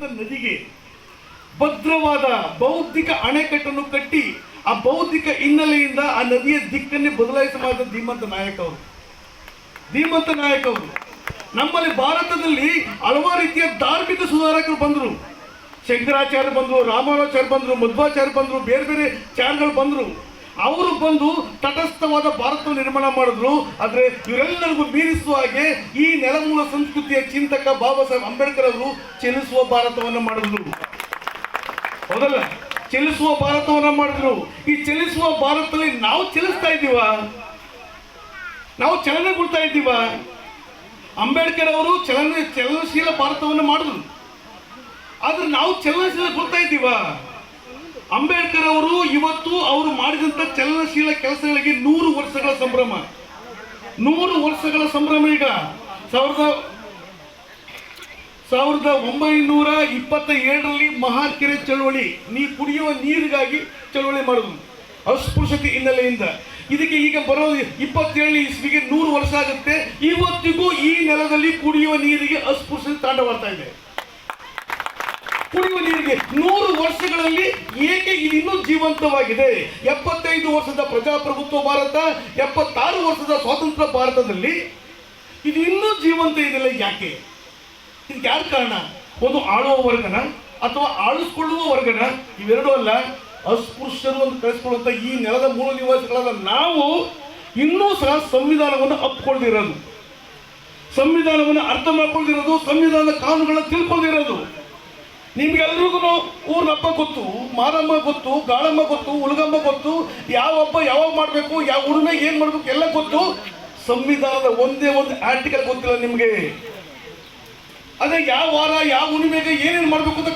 ನದಿಗೆ ಭದ್ರವಾದ ಬೌದ್ಧಿಕ ಅಣೆಕಟ್ಟನ್ನು ಕಟ್ಟಿ ಆ ಬೌದ್ಧಿಕ ಹಿನ್ನೆಲೆಯಿಂದ ಆ ನದಿಯ ದಿಕ್ಕನ್ನೇ ಬದಲಾಯಿಸಬಾರದ ಧೀಮಂತ ನಾಯಕ ಅವರು. ಧೀಮಂತ ನಾಯಕ ಅವರು. ನಮ್ಮಲ್ಲಿ ಭಾರತದಲ್ಲಿ ಹಲವಾರು ರೀತಿಯ ಧಾರ್ಮಿಕ ಸುಧಾರಕರು ಬಂದರು. ಶಂಕರಾಚಾರ್ಯ ಬಂದರು ರಾಮಾನುಚಾರ್ಯ ಬಂದರು ಮಧ್ವಾಚಾರ್ಯ ಬಂದರು, ಬೇರೆ ಬೇರೆ ಚಾರ್ಯಗಳು ಬಂದರು. ಅವರು ಬಂದು ತಟಸ್ಥವಾದ ಭಾರತ ನಿರ್ಮಾಣ ಮಾಡಿದ್ರು. ಆದರೆ ಇವರೆಲ್ಲರಿಗೂ ಮೀರಿಸುವ ಹಾಗೆ ಈ ನೆಲಮೂಲ ಸಂಸ್ಕೃತಿಯ ಚಿಂತಕ ಬಾಬಾ ಸಾಹೇಬ್ ಅಂಬೇಡ್ಕರ್ ಅವರು ಚಲಿಸುವ ಭಾರತವನ್ನು ಮಾಡಿದ್ರು. ಹೌದಲ್ಲ? ಚಲಿಸುವ ಭಾರತವನ್ನ ಮಾಡಿದ್ರು. ಈ ಚಲಿಸುವ ಭಾರತದಲ್ಲಿ ನಾವು ಚಲಿಸ್ತಾ ಇದ್ದೀವ? ನಾವು ಚಲನೆಗೊಳ್ತಾ ಇದ್ದೀವ? ಅಂಬೇಡ್ಕರ್ ಅವರು ಚಲನೆ ಚಲನಶೀಲ ಭಾರತವನ್ನು ಮಾಡಿದ್ರು. ಆದ್ರೆ ನಾವು ಚಲನಶೀಲಗೊಳ್ತಾ ಇದ್ದೀವ? ಅಂಬೇಡ್ಕರ್ ಅವರು ಇವತ್ತು ಅವರು ಮಾಡಿದಂತ ಚಲನಶೀಲ ಕೆಲಸಗಳಿಗೆ ನೂರು ವರ್ಷಗಳ ಸಂಭ್ರಮ. ನೂರು ವರ್ಷಗಳ ಸಂಭ್ರಮ ಈಗ. ಸಾವಿರದ ಸಾವಿರದ ಒಂಬೈನೂರ ಇಪ್ಪತ್ತ ಏಳರಲ್ಲಿ ಮಹಾಕೆರೆ ಚಳವಳಿ. ನೀ ಕುಡಿಯುವ ನೀರಿಗಾಗಿ ಚಳವಳಿ ಮಾಡುವುದು. ಅಸ್ಪೃಶ್ಯತೆ ಹಿನ್ನೆಲೆಯಿಂದ. ಇದಕ್ಕೆ ಈಗ ಬರೋ ಇಪ್ಪತ್ತೇಳನೇ ಇಸ್ವಿಗೆ ನೂರು ವರ್ಷ ಆಗುತ್ತೆ. ಇವತ್ತಿಗೂ ಈ ನೆಲದಲ್ಲಿ ಕುಡಿಯುವ ನೀರಿಗೆ ಅಸ್ಪೃಶ್ಯತೆ ತಾಂಡವಾಡ್ತಾ ಇದೆ. ಕುಡಿಯುವ ನೀರಿಗೆ ನೂರು ವರ್ಷಗಳಲ್ಲಿ ಇದು ಇನ್ನೂ ಜೀವಂತವಾಗಿದೆ. ಎಪ್ಪತ್ತೈದು ವರ್ಷದ ಪ್ರಜಾಪ್ರಭುತ್ವ ಭಾರತ, ಎಪ್ಪತ್ತಾರು ವರ್ಷದ ಸ್ವಾತಂತ್ರ್ಯ ಭಾರತದಲ್ಲಿ ಇದು ಇನ್ನೂ ಜೀವಂತ ಇದೆಲ್ಲ. ಯಾಕೆ? ಇದಕ್ಕೆ ಯಾರು ಕಾರಣ? ಒಂದು ಆಳುವ ವರ್ಗನ ಅಥವಾ ಆಳಿಸ್ಕೊಳ್ಳುವ ವರ್ಗನ? ಇವೆರಡೂ ಅಲ್ಲ. ಅಸ್ಪೃಶ್ಯರು ಅಂತ ಕಳಿಸ್ಕೊಳ್ಳುವಂಥ ಈ ನೆಲದ ಮೂಲ ನಿವಾಸಿಗಳಾದ ನಾವು ಇನ್ನೂ ಸಹ ಸಂವಿಧಾನವನ್ನು ಅಪ್ಕೊಳ್ದಿರೋದು ಸಂವಿಧಾನವನ್ನು ಅರ್ಥ ಮಾಡ್ಕೊಳ್ದಿರೋದು ಸಂವಿಧಾನದ ಕಾನೂನುಗಳನ್ನ ತಿಳ್ಕೊಳ್ದಿರೋದು ನಿಮ್ಗೆಲ್ರಿಗೂ ಊರ್ನ ಹಬ್ಬ ಗೊತ್ತು ಮಾರಮ್ಮ ಗೊತ್ತು, ಗಾಳಮ್ಮ ಗೊತ್ತು ಉಲಗಮ್ಮ ಗೊತ್ತು, ಯಾವ ಹಬ್ಬ ಯಾವಾಗ ಮಾಡಬೇಕು, ಯಾವ ಉಡುಮೆ ಏನು ಮಾಡಬೇಕು ಎಲ್ಲ ಗೊತ್ತು. ಸಂವಿಧಾನದ ಒಂದೇ ಒಂದು ಆರ್ಟಿಕಲ್ ಗೊತ್ತಿಲ್ಲ ನಿಮಗೆ. ಅದೇ ಯಾವ ವಾರ, ಯಾವ ಹುಣ್ಣಿಮೆಗೆ ಏನೇನು ಮಾಡಬೇಕು ಅಂತ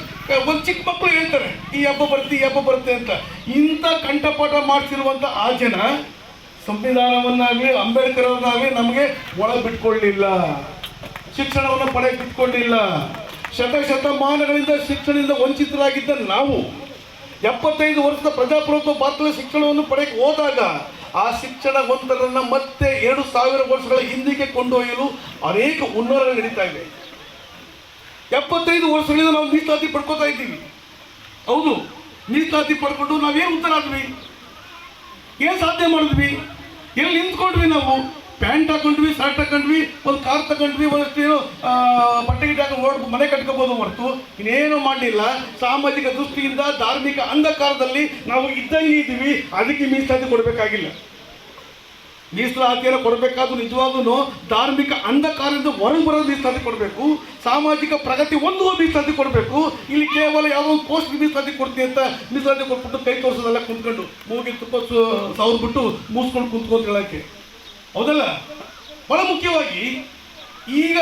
ಒಂದು ಚಿಕ್ಕ ಮಕ್ಕಳು ಹೇಳ್ತಾರೆ, ಈ ಹಬ್ಬ ಬರುತ್ತೆ, ಈ ಹಬ್ಬ ಬರುತ್ತೆ ಅಂತ. ಇಂಥ ಕಂಠಪಾಠ ಮಾಡ್ತಿರುವಂಥ ಆ ಜನ ಸಂವಿಧಾನವನ್ನಾಗಲಿ ಅಂಬೇಡ್ಕರ್ ಅವ್ರನ್ನಾಗಲಿ ನಮಗೆ ಒಳಗೆ ಬಿಟ್ಕೊಳ್ಳಿಲ್ಲ ಶಿಕ್ಷಣವನ್ನು ಪಡೆಯಕ್ಕೆ ಬಿಟ್ಕೊಂಡಿಲ್ಲ ಶತ ಶತಮಾನಗಳಿಂದ ಶಿಕ್ಷಣದಿಂದ ವಂಚಿತರಾಗಿದ್ದ ನಾವು, ಎಪ್ಪತ್ತೈದು ವರ್ಷದ ಪ್ರಜಾಪ್ರಭುತ್ವ ಭಾರತದ ಶಿಕ್ಷಣವನ್ನು ಪಡೆಯಕ್ಕೆ ಹೋದಾಗ ಆ ಶಿಕ್ಷಣ ಒಂದರನ್ನು ಮತ್ತೆ ಎರಡು ಸಾವಿರ ವರ್ಷಗಳ ಹಿಂದಿಗೆ ಕೊಂಡೊಯ್ಯಲು ಅನೇಕ ಹುನ್ನಾರಗಳು ನಡೀತಾ ಇದೆ ಎಪ್ಪತ್ತೈದು ವರ್ಷಗಳಿಂದ ನಾವು ಮೀಸಲಾತಿ ಪಡ್ಕೋತಾ ಇದ್ದೀವಿ. ಹೌದು ಮೀಸಲಾತಿ ಪಡ್ಕೊಂಡು ನಾವೇನು ಉತ್ತರ ಆದ್ವಿ? ಏನು ಸಾಧ್ಯ ಮಾಡಿದ್ವಿ? ಎಲ್ಲಿ ನಿಂತ್ಕೊಂಡ್ವಿ ನಾವು? ಪ್ಯಾಂಟ್ ಹಾಕೊಂಡ್ವಿ, ಶರ್ಟ್ ಹಾಕೊಂಡ್ವಿ, ಒಂದು ಕಾರ್ ತಗೊಂಡ್ವಿ ಒಂದಷ್ಟು ಏನೋ ಓಡ್ ಮನೆ ಕಟ್ಕೋಬೋದು ಹೊರತು ಇನ್ನೇನು ಮಾಡಲಿಲ್ಲ. ಸಾಮಾಜಿಕ ದೃಷ್ಟಿಯಿಂದ ಧಾರ್ಮಿಕ ಅಂಧಕಾರದಲ್ಲಿ ನಾವು ಇದ್ದಂಗೆ ಇದ್ದೀವಿ ಅದಕ್ಕೆ ಮೀಸಲಾತಿ ಕೊಡಬೇಕಾಗಿಲ್ಲ. ಮೀಸಲಾತಿಯನ್ನು ಕೊಡಬೇಕಾದ್ರೂ ನಿಜವಾಗ್ಲೂ ಧಾರ್ಮಿಕ ಅಂಧಕಾರದಿಂದ ಹೊರಗೆ ಬರೋ ಮೀಸಲಾತಿ ಕೊಡಬೇಕು. ಸಾಮಾಜಿಕ ಪ್ರಗತಿ ಹೊಂದುವ ಮೀಸಲಾತಿ ಕೊಡಬೇಕು. ಇಲ್ಲಿ ಕೇವಲ ಯಾವುದೋ ಒಂದು ಪೋಸ್ಟ್ ಮೀಸಲಾತಿ ಕೊಡ್ತೀನಿ ಅಂತ ಮೀಸಲಾತಿ ಕೊಟ್ಬಿಟ್ಟು ಕೈ ತೋರಿಸೋದೆಲ್ಲ ಕುಂತ್ಕೊಂಡು ಮೂಗಿ ತುಪ್ಪ ಸಾವಿರ ಬಿಟ್ಟು ಮೂಸ್ಕೊಂಡು ಕುಂತ್ಕೊಂಡು ಹೇಳೋಕ್ಕೆ. ಹೌದಲ್ಲ? ಬಹಳ ಮುಖ್ಯವಾಗಿ ಈಗ